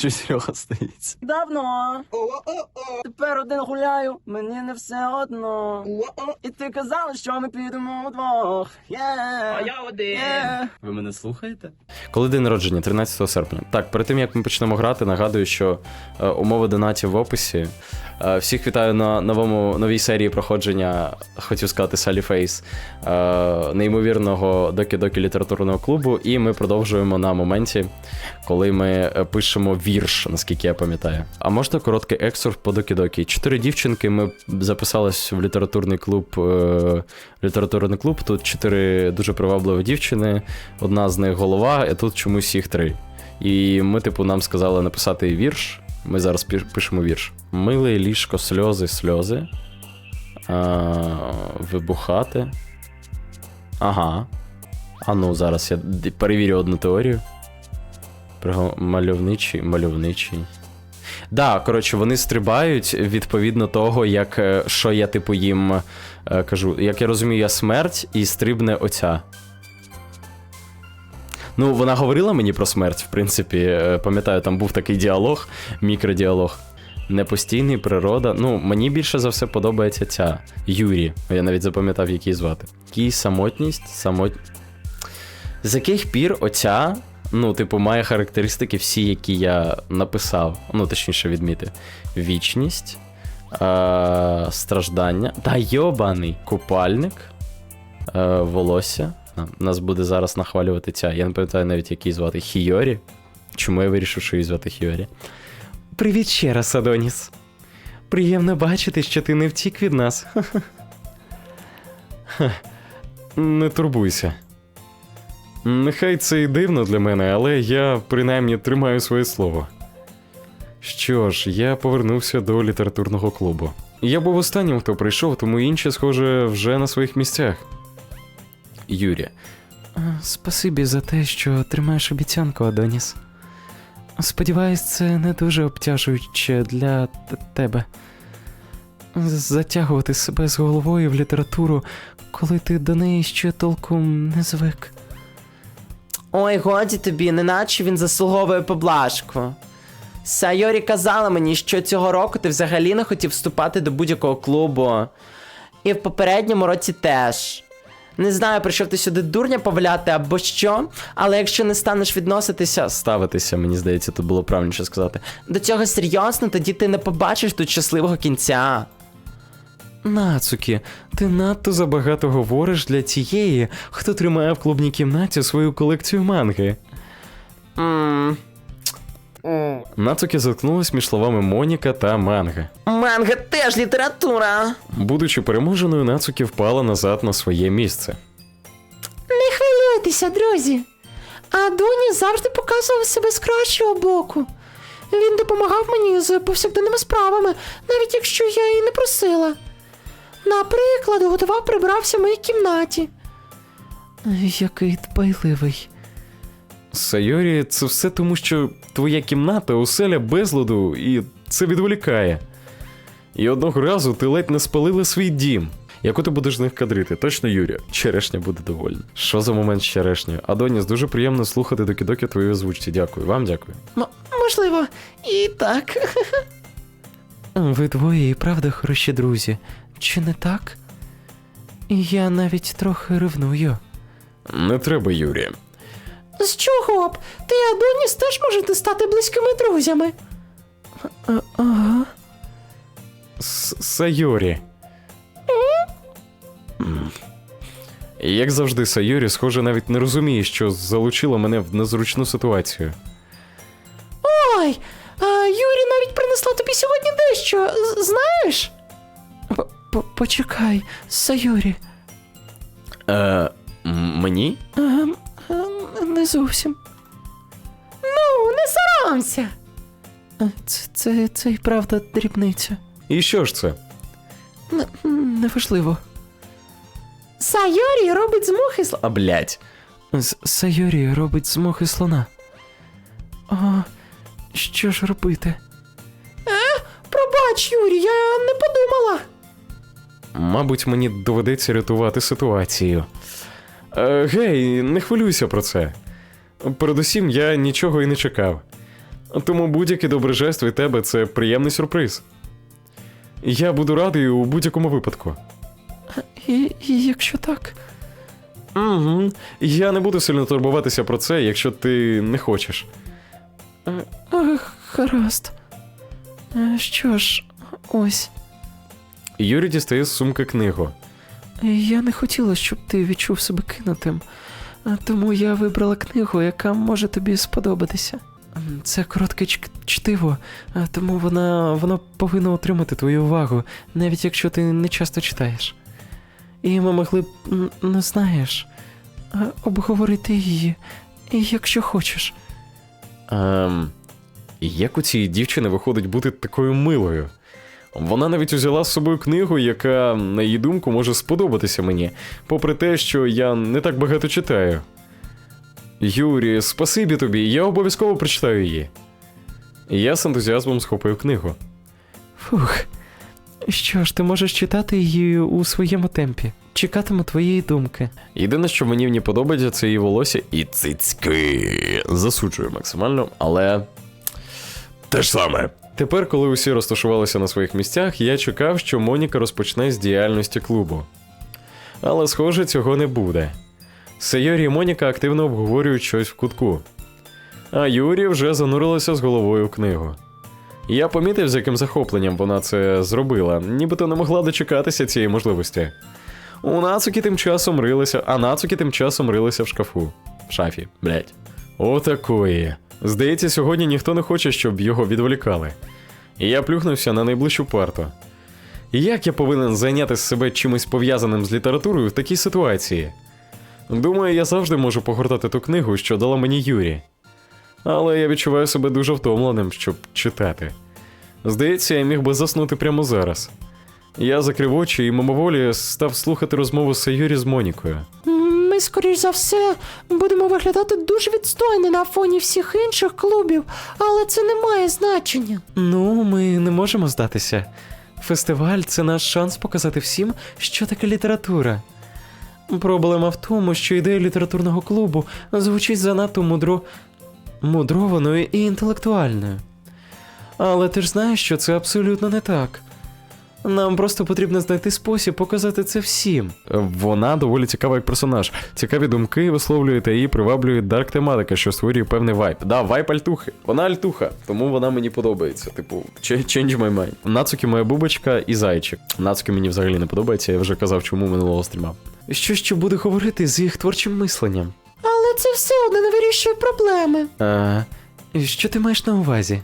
що Серега стоїть. Давно. Тепер один гуляю, мені не все одно. І ти казала, що ми підемо удвох. А я один. Ви мене слухаєте? Коли день народження, 13 серпня. Так, перед тим як ми почнемо грати, нагадую, що е, умови донатів в описі. Е, всіх вітаю на новому новій серії проходження, хотів сказати Салі Фейс, неймовірного докі-докі літературного клубу. І ми продовжуємо на моменті, коли ми е, пишемо вірш, наскільки я пам'ятаю. А можна короткий екскурс по докі-докі? Чотири дівчинки. Ми записались в літературний клуб. Е, літературний клуб. Тут чотири дуже привабливі дівчини. Одна з них голова, а тут чомусь їх три. І ми, типу, нам сказали написати вірш. Ми зараз пишемо вірш. Миле ліжко, сльози, сльози. А, вибухати. Ага. А ну, зараз я перевірю одну теорію. Мальовничий, мальовничий. Да, коротше, вони стрибають відповідно того, як е, що я, типу, їм е, кажу. Як я розумію, я смерть і стрибне оця. Ну, вона говорила мені про смерть, в принципі. Е, Пам'ятаю, там був такий діалог, мікродіалог. Непостійний природа. Ну, мені більше за все подобається ця Юрі. Я навіть запам'ятав, як її звати. Кій самотність, самот... З яких пір оця, ну, типу, має характеристики всі, які я написав, ну, точніше, відмітив. Вічність, е- страждання. Та йобаний купальник, е- волосся. Нас буде зараз нахвалювати ця. Я не пам'ятаю навіть, як її звати Хіорі. Чому я вирішив, що її звати Хіорі? Привіт ще раз, Адоніс. Приємно бачити, що ти не втік від нас. Не турбуйся. Нехай це і дивно для мене, але я принаймні тримаю своє слово. Що ж, я повернувся до літературного клубу. Я був останнім, хто прийшов, тому інші, схоже, вже на своїх місцях. Юрі. Спасибі за те, що тримаєш обіцянку, Адоніс. Сподіваюсь, це не дуже обтяжуюче для т- тебе. Затягувати себе з головою в літературу, коли ти до неї ще толком не звик. Ой, годі тобі, неначе він заслуговує поблажку. Сайорі казала мені, що цього року ти взагалі не хотів вступати до будь-якого клубу. І в попередньому році теж. Не знаю, прийшов ти сюди дурня поваляти або що, але якщо не станеш відноситися Ставитися, мені здається, тут було правильніше сказати. до цього серйозно, тоді ти не побачиш тут щасливого кінця. Нацукі, ти надто забагато говориш для тієї, хто тримає в клубній кімнаті свою колекцію манги. Ммм. Нацукі заткнулась між словами Моніка та манга. Манга теж література. Будучи переможеною, Нацукі впала назад на своє місце. Не хвилюйтеся, друзі. А Доні завжди показував себе з кращого боку. Він допомагав мені з повсякденними справами, навіть якщо я і не просила. Наприклад, готував прибрався в моїй кімнаті. Який дбайливий. Сайорі, це все тому, що твоя кімната оселя безладу, і це відволікає. І одного разу ти ледь не спалила свій дім. Яку ти будеш з них кадрити? Точно, Юрія? Черешня буде довольна. Що за момент з черешнею? Адоніс, дуже приємно слухати доки-доки твої озвучці. Дякую. Вам дякую. М- можливо, і так. Ви двоє і правда хороші друзі. Чи не так? Я навіть трохи ревную. Не треба, Юрія. З чого б? Ти і Адоніс теж можете стати близькими друзями. Ага. Сайорі. М. Як завжди, Сайорі, схоже, навіть не розуміє, що залучила мене в незручну ситуацію. Ой, а Юрі навіть принесла тобі сьогодні дещо, з- знаєш? Почекай, Сайорі. Е, м- мені? Ем, зовсім. Ну, не соромся. Це, це, це і правда дрібниця. І що ж це? Неважливо. Сайорі робить з мухи сл... А, блять. Сайорі робить з мухи слона. А, що ж робити? Пробач, Юрі, я не подумала. Мабуть, мені доведеться рятувати ситуацію. Е, гей, не хвилюйся про це. Передусім, я нічого і не чекав. Тому будь-який добрий жест від тебе це приємний сюрприз. Я буду радий у будь-якому випадку. І, і якщо так. Угу. Я не буду сильно турбуватися про це, якщо ти не хочеш. А, гаразд. Е, Що ж, ось. Юрій дістає з сумки книгу. Я не хотіла, щоб ти відчув себе кинутим. Тому я вибрала книгу, яка може тобі сподобатися. Це коротке чтиво, тому вона, воно повинно отримати твою увагу, навіть якщо ти не часто читаєш. І ми могли б, ну знаєш, обговорити її, якщо хочеш. Ем, як у цієї дівчини виходить бути такою милою? Вона навіть узяла з собою книгу, яка, на її думку, може сподобатися мені, попри те, що я не так багато читаю. Юрі, спасибі тобі, я обов'язково прочитаю її. Я з ентузіазмом схопив книгу. Фух. Що ж, ти можеш читати її у своєму темпі. Чекатиму твоєї думки. Єдине, що мені в ній подобається, це її волосся і цицьки. Засуджую максимально, але. Те ж саме. Тепер, коли усі розташувалися на своїх місцях, я чекав, що Моніка розпочне з діяльності клубу. Але, схоже, цього не буде. Сайорі і Моніка активно обговорюють щось в кутку. А Юрі вже занурилася з головою в книгу. Я помітив, з яким захопленням вона це зробила, нібито не могла дочекатися цієї можливості. У Нацуки тим часом рилися, а Нацуки тим часом рилися в шкафу. В шафі, блять. Отакої. Здається, сьогодні ніхто не хоче, щоб його відволікали. І я плюхнувся на найближчу парту. Як я повинен зайняти себе чимось пов'язаним з літературою в такій ситуації? Думаю, я завжди можу погортати ту книгу, що дала мені Юрі. Але я відчуваю себе дуже втомленим, щоб читати. Здається, я міг би заснути прямо зараз. Я закрив очі і мимоволі став слухати розмову Сайорі з Монікою. Ми, скоріш за все, будемо виглядати дуже відстойно на фоні всіх інших клубів, але це не має значення. Ну, ми не можемо здатися. Фестиваль це наш шанс показати всім, що таке література. Проблема в тому, що ідея літературного клубу звучить занадто мудро... мудрованою і інтелектуальною. Але ти ж знаєш, що це абсолютно не так. Нам просто потрібно знайти спосіб показати це всім. Вона доволі цікава як персонаж. Цікаві думки висловлює та її приваблює дарк тематика, що створює певний вайб. Да, вайб альтухи. Вона альтуха, тому вона мені подобається. Типу, change my mind. Нацуки моя бубочка і зайчик. Нацуки мені взагалі не подобається, я вже казав, чому минулого стріма. Що ще буде говорити з їх творчим мисленням? Але це все одно не вирішує проблеми. А, що ти маєш на увазі?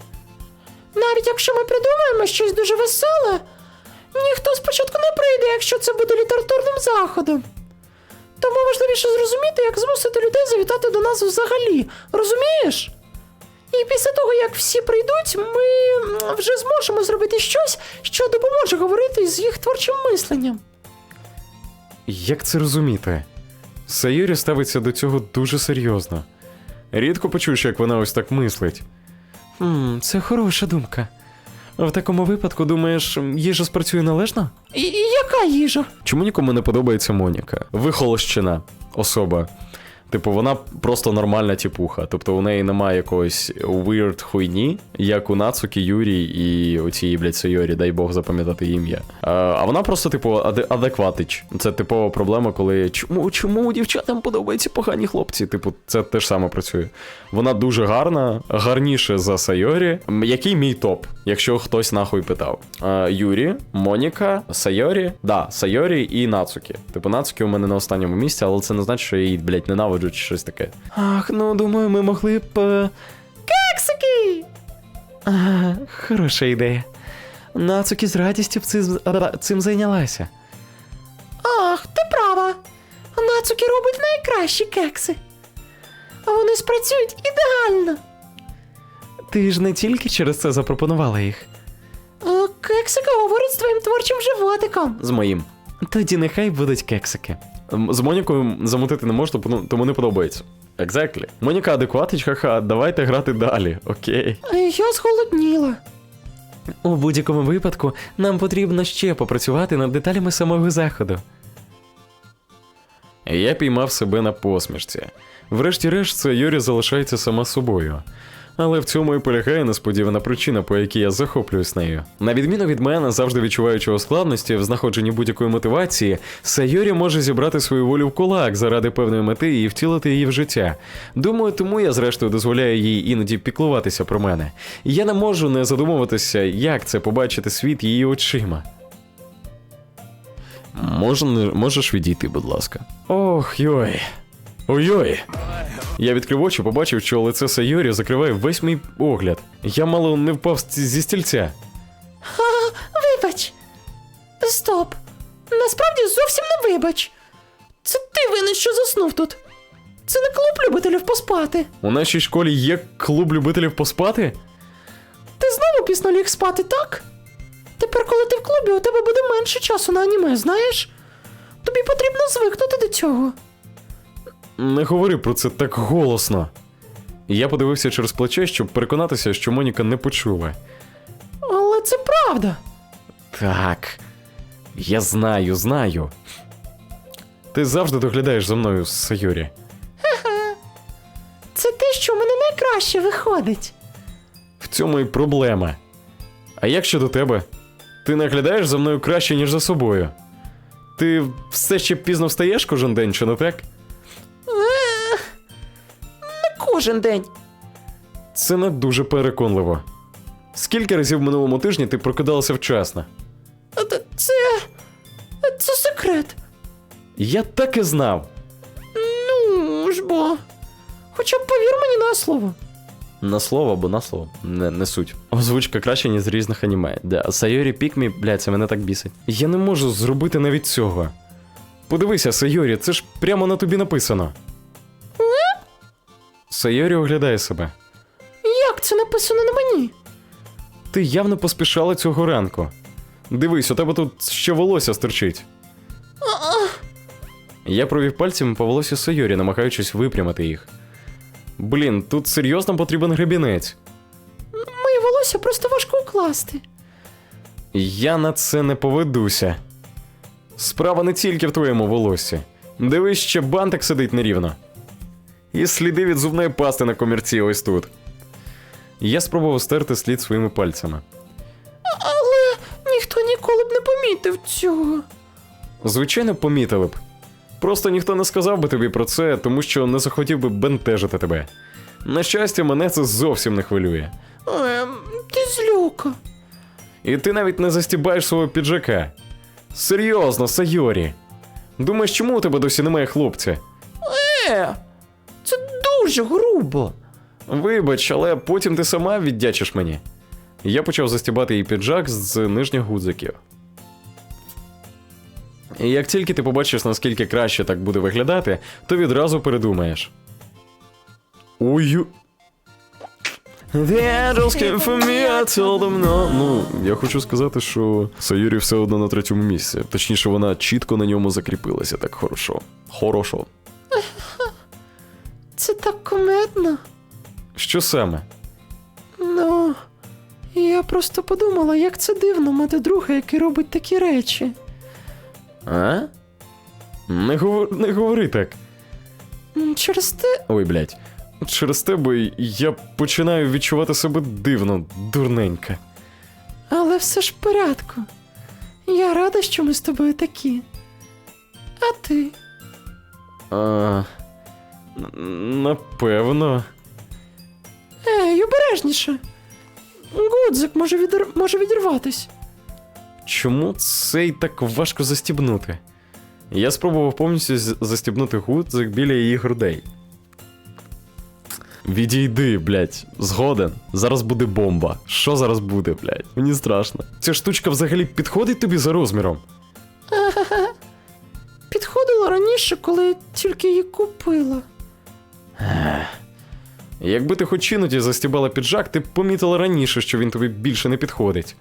Навіть якщо ми придумаємо щось дуже веселе, ніхто спочатку не прийде, якщо це буде літературним заходом. Тому важливіше зрозуміти, як змусити людей завітати до нас взагалі, розумієш? І після того, як всі прийдуть, ми вже зможемо зробити щось, що допоможе говорити з їх творчим мисленням. Як це розуміти? Сайорі ставиться до цього дуже серйозно. Рідко почуєш, як вона ось так мислить. Хм, це хороша думка. В такому випадку, думаєш, їжа спрацює належно? І, і яка їжа? Чому нікому не подобається Моніка? Вихолощена особа. Типу, вона просто нормальна тіпуха. Тобто у неї немає якоїсь weird хуйні, як у Нацуки, Юрі і оцій, блядь, Сайорі, дай Бог запам'ятати ім'я. А, а вона просто, типу, аде- адекватич. Це типова проблема, коли чому, чому дівчатам подобаються погані хлопці? Типу, це теж саме працює. Вона дуже гарна, гарніше за Сайорі. Який мій топ, якщо хтось нахуй питав? А, Юрі, Моніка, Сайорі, да, Сайорі і Нацуки. Типу, Нацуки у мене на останньому місці, але це не значить, що її, блядь, ненавиджу чи щось таке. Ах, ну думаю, ми могли б. е, Кексики! Ага, хороша ідея. Нацуки з радістю б цим, цим зайнялася. Ах, ти права. Нацуки робить найкращі кекси. А вони спрацюють ідеально. Ти ж не тільки через це запропонувала їх. Е, Кексики говорить з твоїм творчим животиком. З моїм. Тоді нехай будуть кексики. З Монікою замутити не можу, тому- не подобається. Exactly. Моніка адекватич, ха-ха, давайте грати далі, окей. Я зголодніла. У будь-якому випадку нам потрібно ще попрацювати над деталями самого заходу. Я піймав себе на посмішці. Врешті-решт, це Юрі залишається сама собою. Але в цьому і полягає несподівана причина, по якій я захоплююсь нею. На відміну від мене, завжди відчуваючого складності в знаходженні будь-якої мотивації, Сайорі може зібрати свою волю в кулак заради певної мети і втілити її в життя. Думаю, тому я зрештою дозволяю їй іноді піклуватися про мене. Я не можу не задумуватися, як це побачити світ її очима. Можна, можеш відійти, будь ласка. Ох, йой. Ой-ой. Я відкрив очі, побачив, що лице Сайорі закриває весь мій огляд. Я мало не впав зі стільця. Вибач. Стоп. Насправді зовсім не вибач. Це ти винен, що заснув тут. Це не клуб любителів поспати. У нашій школі є клуб любителів поспати? Ти знову пізно ліг спати, так? Тепер, коли ти в клубі, у тебе буде менше часу на аніме, знаєш? Тобі потрібно звикнути до цього. Не говори про це так голосно. Я подивився через плече, щоб переконатися, що Моніка не почула. Але це правда. Так. Я знаю, знаю. Ти завжди доглядаєш за мною, Сайорі. Це те, що в мене найкраще виходить. В цьому і проблема. А як щодо тебе? Ти наглядаєш за мною краще, ніж за собою. Ти все ще пізно встаєш кожен день, чи не так? Кожен день. Це не дуже переконливо. Скільки разів в минулому тижні ти прокидалася вчасно? Це. Це, секрет. Я так і знав. Ну ж бо. Хоча б повір мені на слово. На слово або на слово. Не, не суть. Озвучка краще, ніж з різних аніме. Да, Сайорі Пікмі, блядь, це мене так бісить. Я не можу зробити навіть цього. Подивися, Сайорі, це ж прямо на тобі написано. Сайорі оглядає себе. Як це написано на мені? Ти явно поспішала цього ранку. Дивись, у тебе тут ще волосся стирчить. Я провів пальцями по волосю Сайорі, намагаючись випрямити їх. Блін, тут серйозно потрібен гребінець. Моє волосся просто важко укласти. Я на це не поведуся. Справа не тільки в твоєму волоссі. Дивись, ще бантик сидить нерівно. І сліди від зубної пасти на комірці ось тут. Я спробував стерти слід своїми пальцями. Але ніхто ніколи б не помітив цього. Звичайно, помітили б. Просто ніхто не сказав би тобі про це, тому що не захотів би бентежити тебе. На щастя, мене це зовсім не хвилює. Ем, ти злюка. І ти навіть не застібаєш свого піджака. Серйозно, Сайорі. Думаєш, чому у тебе досі немає хлопця? Е, дуже грубо. Вибач, але потім ти сама віддячиш мені. Я почав застібати її піджак з нижніх гудзиків. І як тільки ти побачиш, наскільки краще так буде виглядати, то відразу передумаєш. No. Ну, я хочу сказати, що Сайорі все одно на третьому місці. Точніше, вона чітко на ньому закріпилася так хорошо. Хорошо. Це так кумедно. Що саме? Ну, я просто подумала, як це дивно мати друга, який робить такі речі. А? Не, говор... не говори так. Через те, Ой, блядь. Через тебе я починаю відчувати себе дивно, дурненька. але все ж в порядку. Я рада, що ми з тобою такі. А ти? А... Напевно. Ей, обережніше. Гудзик може, відір... може відірватись. Чому цей так важко застібнути? Я спробував повністю застібнути гудзик біля її грудей. Відійди, блядь, згоден. Зараз буде бомба. Що зараз буде, блядь? Мені страшно. Ця штучка взагалі підходить тобі за розміром. Підходила раніше, коли тільки її купила. Якби ти хоч іноді застібала піджак, ти б помітила раніше, що він тобі більше не підходить.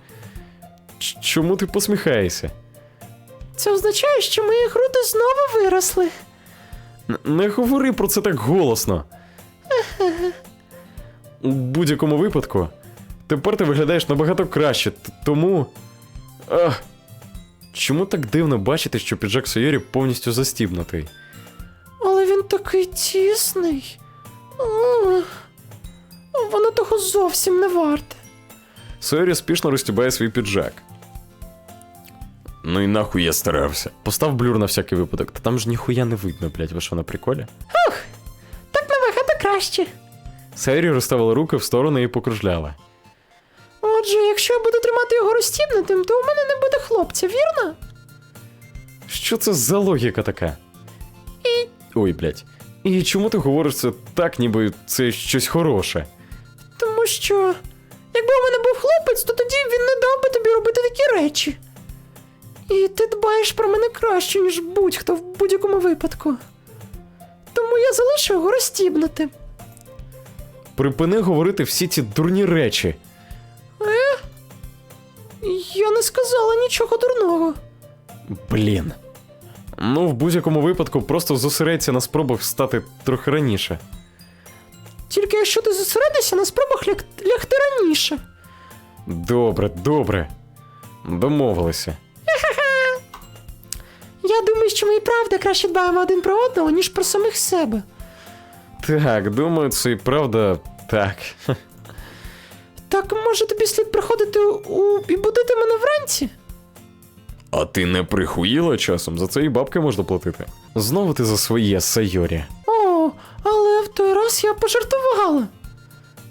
Ч- Чому ти посміхаєшся? Це означає, що мої груди знову виросли. Н- Не говори про це так голосно. У будь-якому випадку, тепер ти виглядаєш набагато краще, тому. Ах. Чому так дивно бачити, що піджак Сойорі повністю застібнутий? Такий тісний. Воно того зовсім не варте. Сойері спішно розтібає свій піджак. Ну і нахуй я старався. Постав блюр на всякий випадок, та там ж ніхуя не видно, блядь, ви що на приколі? Так набагато краще. Сойері розставила руки в сторони і покружляла. Отже, якщо я буду тримати його розстібнутим, то у мене не буде хлопця, вірно? Що це за логіка така? Ой, блядь. І чому ти говориш це так, ніби це щось хороше? Тому що, якби у мене був хлопець, то тоді він не дав би тобі робити такі речі. І ти дбаєш про мене краще, ніж будь-хто в будь-якому випадку. Тому я залишу його розстібнутим. Припини говорити всі ці дурні речі. Е? Я не сказала нічого дурного. Блін. Ну, в будь-якому випадку просто зосередься на спробах встати трохи раніше. Тільки якщо ти зосередишся на спробах ляг... лягти раніше. Добре, добре. Домовилися. Я думаю, що ми і правда краще дбаємо один про одного, ніж про самих себе. Так, думаю, це і правда так. Так може тобі слід приходити у... і будити мене вранці? А ти не прихуїла часом? За це і бабки можна платити. Знову ти за своє, Сайорі. О, але в той раз я пожартувала.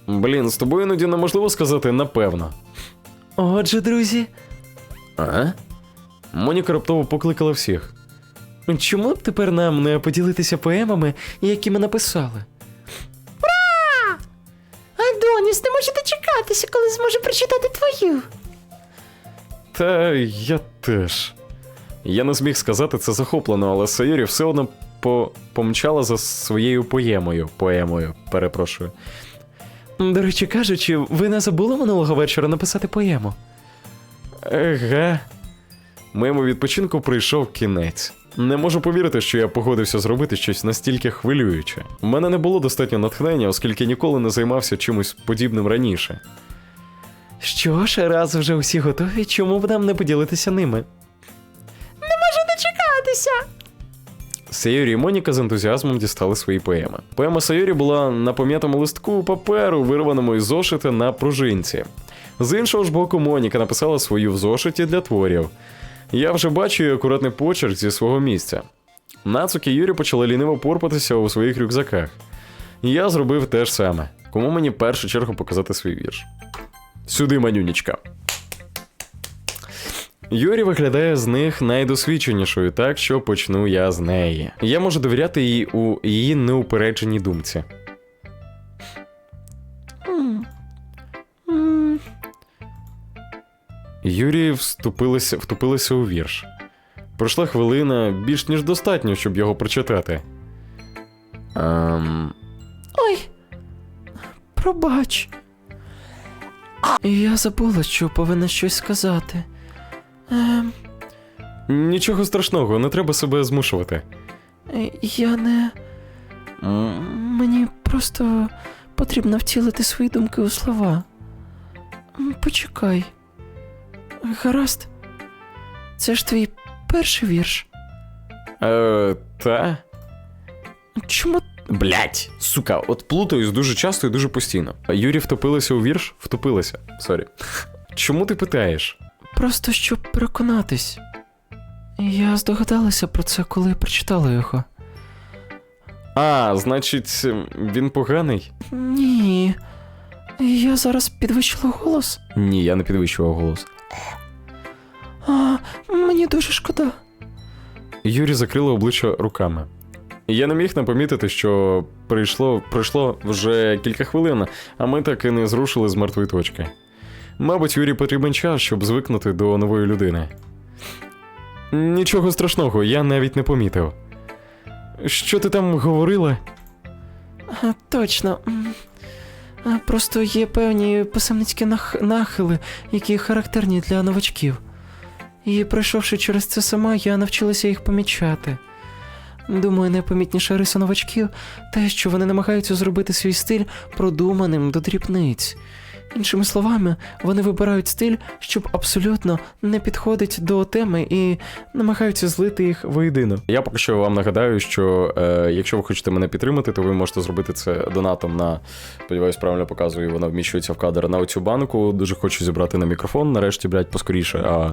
Блін, з тобою іноді неможливо сказати напевно. Отже, друзі, А? Моніка раптово покликала всіх. чому б тепер нам не поділитися поемами, які ми написали? Адоніс, не може дочекатися, коли зможе прочитати твою. Та я теж. Я не зміг сказати це захоплено, але Сайорі все одно по... помчала за своєю поємою. Поемою, перепрошую. До речі, кажучи, ви не забули минулого вечора написати поему? Еге. Моєму відпочинку прийшов кінець. Не можу повірити, що я погодився зробити щось настільки хвилююче. У мене не було достатньо натхнення, оскільки ніколи не займався чимось подібним раніше. Що ж, раз вже усі готові, чому б нам не поділитися ними? Дочекатися. Сайорі і Моніка з ентузіазмом дістали свої поеми. Поема Сайорі була на пом'ятому листку паперу, вирваному із зошита на пружинці. З іншого ж боку, Моніка написала свою в зошиті для творів. Я вже бачу її акуратний почерк зі свого місця. Нацук і Юрі почали ліниво порпатися у своїх рюкзаках. Я зробив те ж саме. Кому мені в першу чергу показати свій вірш? Сюди, манюнічка. Юрі виглядає з них найдосвідченішою, так що почну я з неї. Я можу довіряти їй у її неупередженій думці. М, Юрій вступилася, втупилася у вірш. Пройшла хвилина більш ніж достатньо, щоб його прочитати. Ем, Ой. Пробач. Я забула, що повинна щось сказати. Ем, нічого страшного, не треба себе змушувати. я не. Мені просто потрібно втілити свої думки у слова. Почекай. Гаразд. Це ж твій перший вірш. Е, та? Чому Блять, сука, от плутаюсь дуже часто і дуже постійно. Юрі втопилася у вірш? Втопилася. Сорі. Чому ти питаєш? Просто щоб переконатись. Я здогадалася про це, коли прочитала його. А, значить, він поганий? Ні. Я зараз підвищила голос. Ні, я не підвищував голос. А, мені дуже шкода. Юрі закрила обличчя руками. Я не міг не помітити, що прийшло, пройшло вже кілька хвилин, а ми так і не зрушили з мертвої точки. Мабуть, Юрі потрібен час, щоб звикнути до нової людини. Нічого страшного, я навіть не помітив. Що ти там говорила? А, точно. А, Просто є певні писемницькі нах... нахили, які характерні для новачків. І пройшовши через це сама, я навчилася їх помічати. Думаю, найпомітніша риса новачків те, що вони намагаються зробити свій стиль продуманим до дрібниць. Іншими словами, вони вибирають стиль, щоб абсолютно не підходить до теми і намагаються злити їх воєдино. Я поки що вам нагадаю, що е, якщо ви хочете мене підтримати, то ви можете зробити це донатом на сподіваюсь, правильно показую, вона вміщується в кадр на оцю банку. Дуже хочу зібрати на мікрофон, нарешті, блядь, поскоріше. А,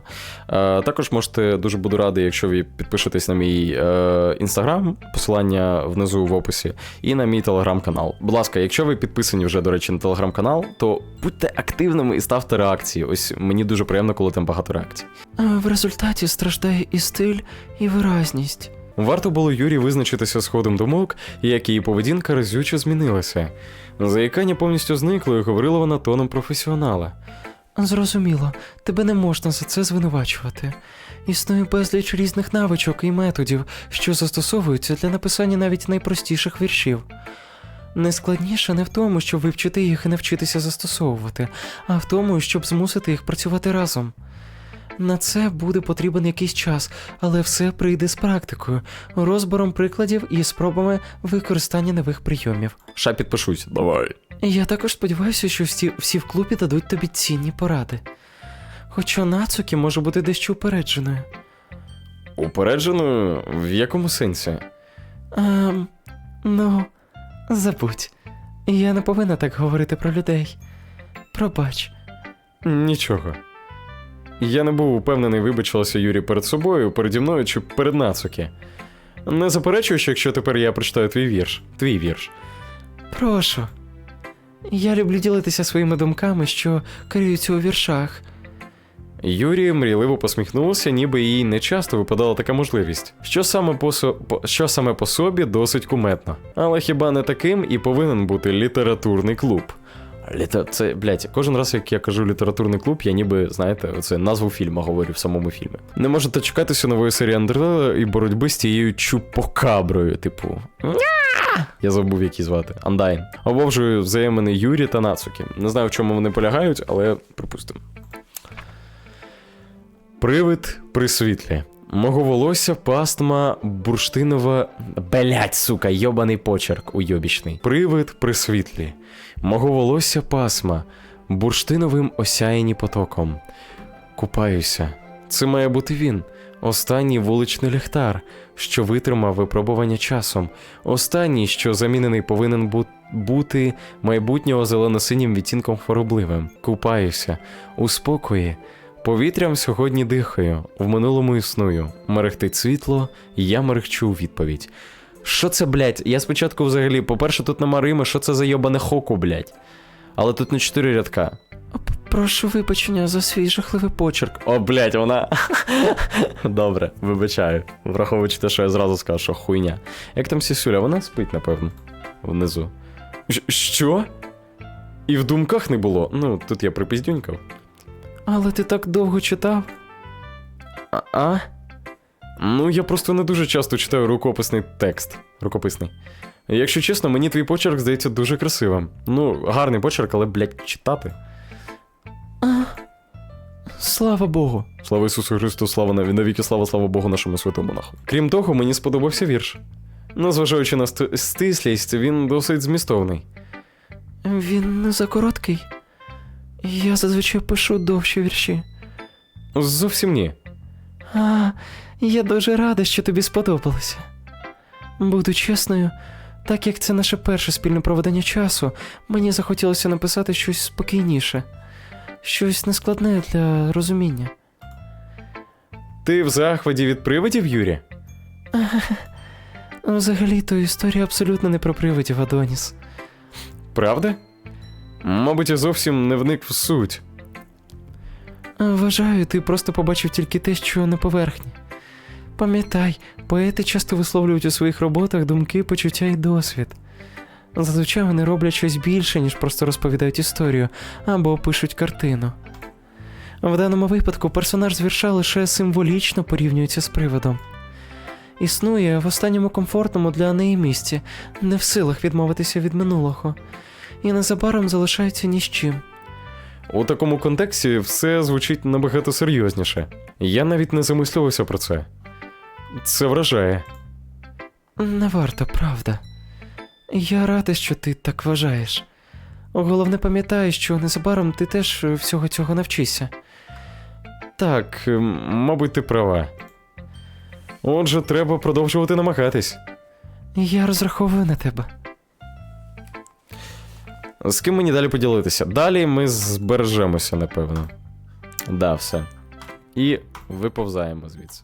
е, також можете дуже буду радий, якщо ви підпишетесь на мій е, інстаграм, посилання внизу в описі, і на мій телеграм-канал. Будь ласка, якщо ви підписані вже, до речі, на телеграм-канал, то будьте активними і ставте реакції. Ось мені дуже приємно, коли там багато реакцій. В результаті страждає і стиль, і виразність. Варто було Юрі визначитися з ходом думок, як її поведінка разюче змінилася. Заїкання повністю зникло і говорила вона тоном професіонала. Зрозуміло, тебе не можна за це звинувачувати. Існує безліч різних навичок і методів, що застосовуються для написання навіть найпростіших віршів. Найскладніше не в тому, щоб вивчити їх і навчитися застосовувати, а в тому, щоб змусити їх працювати разом. На це буде потрібен якийсь час, але все прийде з практикою, розбором прикладів і спробами використання нових прийомів. Ша підпишусь, давай. Я також сподіваюся, що всі, всі в клубі дадуть тобі цінні поради. Хоча Нацукі може бути дещо упередженою. Упередженою в якому сенсі? Ем, ну, забудь. Я не повинна так говорити про людей. Пробач. Нічого. Я не був упевнений, вибачилася Юрі перед собою, переді мною чи перед Нацуки. Не заперечуєш, якщо тепер я прочитаю твій вірш. Твій вірш. Прошу. Я люблю ділитися своїми думками, що криються у віршах. Юрій мрійливо посміхнувся, ніби їй не часто випадала така можливість. Що саме по, со... що саме по собі досить куметно. Але хіба не таким і повинен бути літературний клуб? Літа... Це, блядь, кожен раз, як я кажу літературний клуб, я ніби, знаєте, оце назву фільму говорю в самому фільмі. Не можете дочекатися нової серії Андерлела і боротьби з тією чупокаброю, типу. Я забув, як її звати. Андайн. Обовжую взаємини Юрі та Нацуки. Не знаю, в чому вони полягають, але припустимо. Привид при світлі. Мого волосся пастма бурштинова. Блять, сука, йобаний почерк уйобічний. Привид при світлі. Мого волосся пасма бурштиновим осяяні потоком. Купаюся. Це має бути він. Останній вуличний ліхтар, що витримав випробування часом. Останній, що замінений повинен бу- бути майбутнього зелено-синім відтінком хворобливим. Купаюся у спокої. Повітрям сьогодні дихаю, в минулому існую. Мерехтить світло, я мерехчу у відповідь. Що це, блядь? Я спочатку взагалі, по-перше, тут нема Рими, що це за йобане хоку, блядь. Але тут не чотири рядка. Прошу вибачення за свій жахливий почерк. О, блядь, вона. Добре, вибачаю. Враховуючи те, що я зразу сказав, що хуйня. Як там Сісюля, вона спить, напевно, внизу. Що? І в думках не було. Ну, тут я припіздюнькав. Але ти так довго читав. А? а? Ну, я просто не дуже часто читаю рукописний текст. Рукописний. Якщо чесно, мені твій почерк здається дуже красивим. Ну, гарний почерк, але, блядь, читати. А, слава Богу. Слава Ісусу Христу, слава наві- навіки, слава, слава Богу, нашому святому наху. Крім того, мені сподобався вірш. Незважаючи на ст- стислість, він досить змістовний. Він не закороткий. Я зазвичай пишу довші вірші. Зовсім ні. А, я дуже рада, що тобі сподобалося. Буду чесною, так як це наше перше спільне проведення часу, мені захотілося написати щось спокійніше, щось нескладне для розуміння. Ти в захваті від привидів, Юрі? Взагалі-то історія абсолютно не про привидів, Адоніс. Правда? Мабуть, я зовсім не вник в суть. Вважаю, ти просто побачив тільки те, що на поверхні. Пам'ятай, поети часто висловлюють у своїх роботах думки, почуття і досвід. Зазвичай вони роблять щось більше, ніж просто розповідають історію або пишуть картину. В даному випадку персонаж з вірша лише символічно порівнюється з приводом. Існує в останньому комфортному для неї місці, не в силах відмовитися від минулого, і незабаром залишається ні з чим. У такому контексті все звучить набагато серйозніше. Я навіть не замислювався про це. Це вражає. Не варто, правда. Я рада, що ти так вважаєш. Головне пам'ятай, що незабаром ти теж всього цього навчишся. Так, ем, мабуть, ти права. Отже, треба продовжувати намагатись. Я розраховую на тебе. З ким мені далі поділитися? Далі ми збережемося, напевно. Да, все. І виповзаємо звідси.